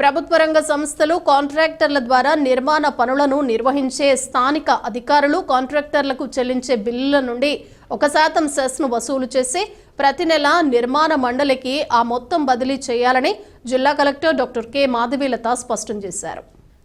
ప్రభుత్వ రంగ సంస్థలు కాంట్రాక్టర్ల ద్వారా నిర్మాణ పనులను నిర్వహించే స్థానిక అధికారులు కాంట్రాక్టర్లకు చెల్లించే బిల్లుల నుండి ఒక శాతం సెస్ను వసూలు చేసి ప్రతి నెల నిర్మాణ మండలికి ఆ మొత్తం బదిలీ చేయాలని జిల్లా కలెక్టర్ డాక్టర్ కె మాధవీలత స్పష్టం చేశారు.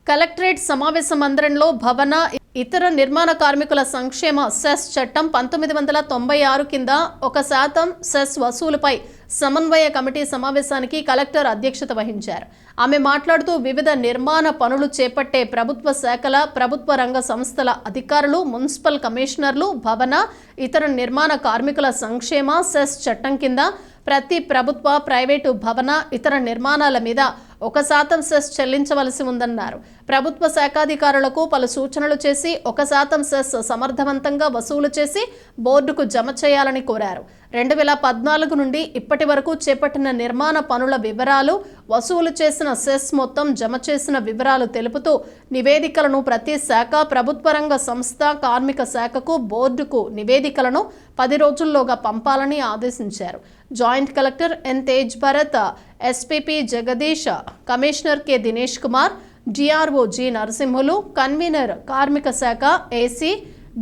కలెక్టరేట్ సమావేశ మందిరంలో భవన ఇతర నిర్మాణ కార్మికుల సంక్షేమ సెస్ చట్టం పంతొమ్మిది వందల తొంభై ఆరు కింద ఒక శాతం సెస్ వసూలుపై సమన్వయ కమిటీ సమావేశానికి కలెక్టర్ అధ్యక్షత వహించారు. ఆమె మాట్లాడుతూ వివిధ నిర్మాణ పనులు చేపట్టే ప్రభుత్వ శాఖల ప్రభుత్వ రంగ సంస్థల అధికారులు మున్సిపల్ కమిషనర్లు భవన ఇతర నిర్మాణ కార్మికుల సంక్షేమ సెస్ చట్టం కింద ప్రతి ప్రభుత్వ ప్రైవేటు భవన ఇతర నిర్మాణాల మీద ఒక శాతం సెస్ చెల్లించవలసి ఉందన్నారు. ప్రభుత్వ శాఖాధికారులకు పలు సూచనలు చేసి ఒక శాతం సెస్ సమర్థవంతంగా వసూలు చేసి బోర్డుకు జమ చేయాలని కోరారు. రెండు వేల పద్నాలుగు నుండి ఇప్పటి వరకు చేపట్టిన నిర్మాణ పనుల వివరాలు వసూలు చేసిన సెస్ మొత్తం జమ చేసిన వివరాలు తెలుపుతూ నివేదికలను ప్రతి శాఖ ప్రభుత్వ రంగ సంస్థ కార్మిక శాఖకు బోర్డుకు నివేదికలను పది రోజుల్లోగా పంపాలని ఆదేశించారు. Joint collector N Tej Bharat SPP Jagadish commissioner K Dinesh Kumar DRO G Narasimhulu convener కార్మిక శాఖ AC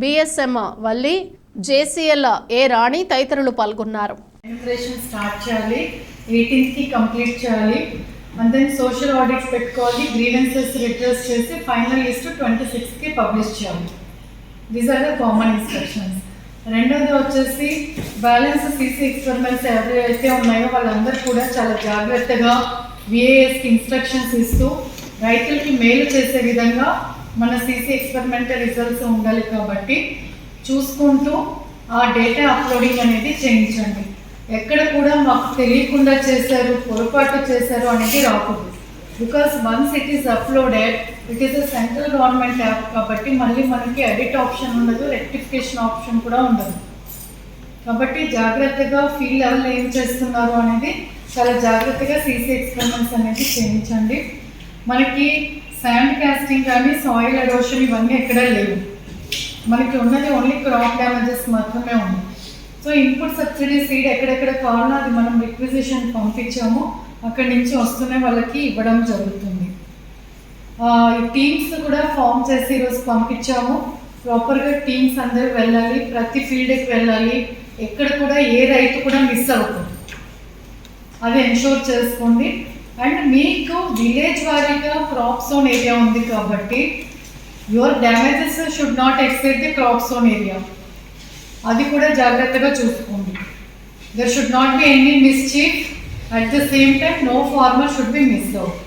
BSM Valli JCL A Rani తదితరులు పాల్గొన్నారు. ఎన్యుమరేషన్ స్టార్ట్ చేయాలి ఎయిటీన్త్కి కంప్లీట్ చేయాలి అండ్ దెన్ సోషల్ ఆడిట్స్ పెట్టుకోవాలి గ్రీవెన్సెస్ రిటర్స్ చేసి ఫైనల్ లిస్ట్ ట్వంటీ సిక్స్కి పబ్లిష్ చేయాలి. These are the common instructions రెండోది వచ్చేసి బ్యాలెన్స్ సీసీ ఎక్స్పెరిమెంట్స్ ఎవరైతే ఉన్నాయో వాళ్ళందరూ కూడా చాలా జాగ్రత్తగా విఏఎస్కి ఇన్స్ట్రక్షన్స్ ఇస్తూ రైతులకి మేలు చేసే విధంగా మన సీసీ ఎక్స్పెరిమెంటల్ రిజల్ట్స్ ఉండాలి కాబట్టి చూసుకుంటూ ఆ డేటా అప్లోడింగ్ అనేది చేయించండి. ఎక్కడ కూడా మాకు తెలియకుండా చేశారు పొరపాటు చేశారు అనేది రాకూడదు. Because once it is uploaded it is a central government app కాబట్టి మళ్ళీ మనకి ఎడిట్ ఆప్షన్ ఉండదు రెక్టిఫికేషన్ ఆప్షన్ కూడా ఉండదు. కాబట్టి జాగ్రత్తగా ఫీల్ లెవెల్ ఏం చేస్తున్నారు అనేది చాలా జాగ్రత్తగా సీసీ ఎక్స్పెరిమెంట్స్ అనేది చేయించండి. మనకి శాండ్ కాస్టింగ్ కానీ సాయిల్ ఎరోషన్ ఇవన్నీ ఎక్కడ లేవు. మనకి ఉన్నది ఓన్లీ క్రాప్ డ్యామేజెస్ మాత్రమే ఉంది. సో ఇన్పుట్ సబ్సిడీ సీడ్ ఎక్కడెక్కడ కావాలో అది మనం రిక్విజిషన్ పంపించాము. అక్కడి నుంచి వస్తూనే వాళ్ళకి ఇవ్వడం జరుగుతుంది. ఈ టీమ్స్ కూడా ఫామ్ చేసి ఈరోజు పంపించాము. ప్రాపర్గా టీమ్స్ అందరూ వెళ్ళాలి ప్రతి ఫీల్డ్కి వెళ్ళాలి. ఎక్కడ కూడా ఏ రైతు కూడా మిస్ అవుతుంది అది ఎన్షూర్ చేసుకోండి. అండ్ మీకు విలేజ్ వారీగా క్రాప్ జోన్ ఏరియా ఉంది కాబట్టి your damages should not exceed the crop zone area అది కూడా జాగ్రత్తగా చూసుకోండి there should not be any mischief at the same time no farmer should be miss out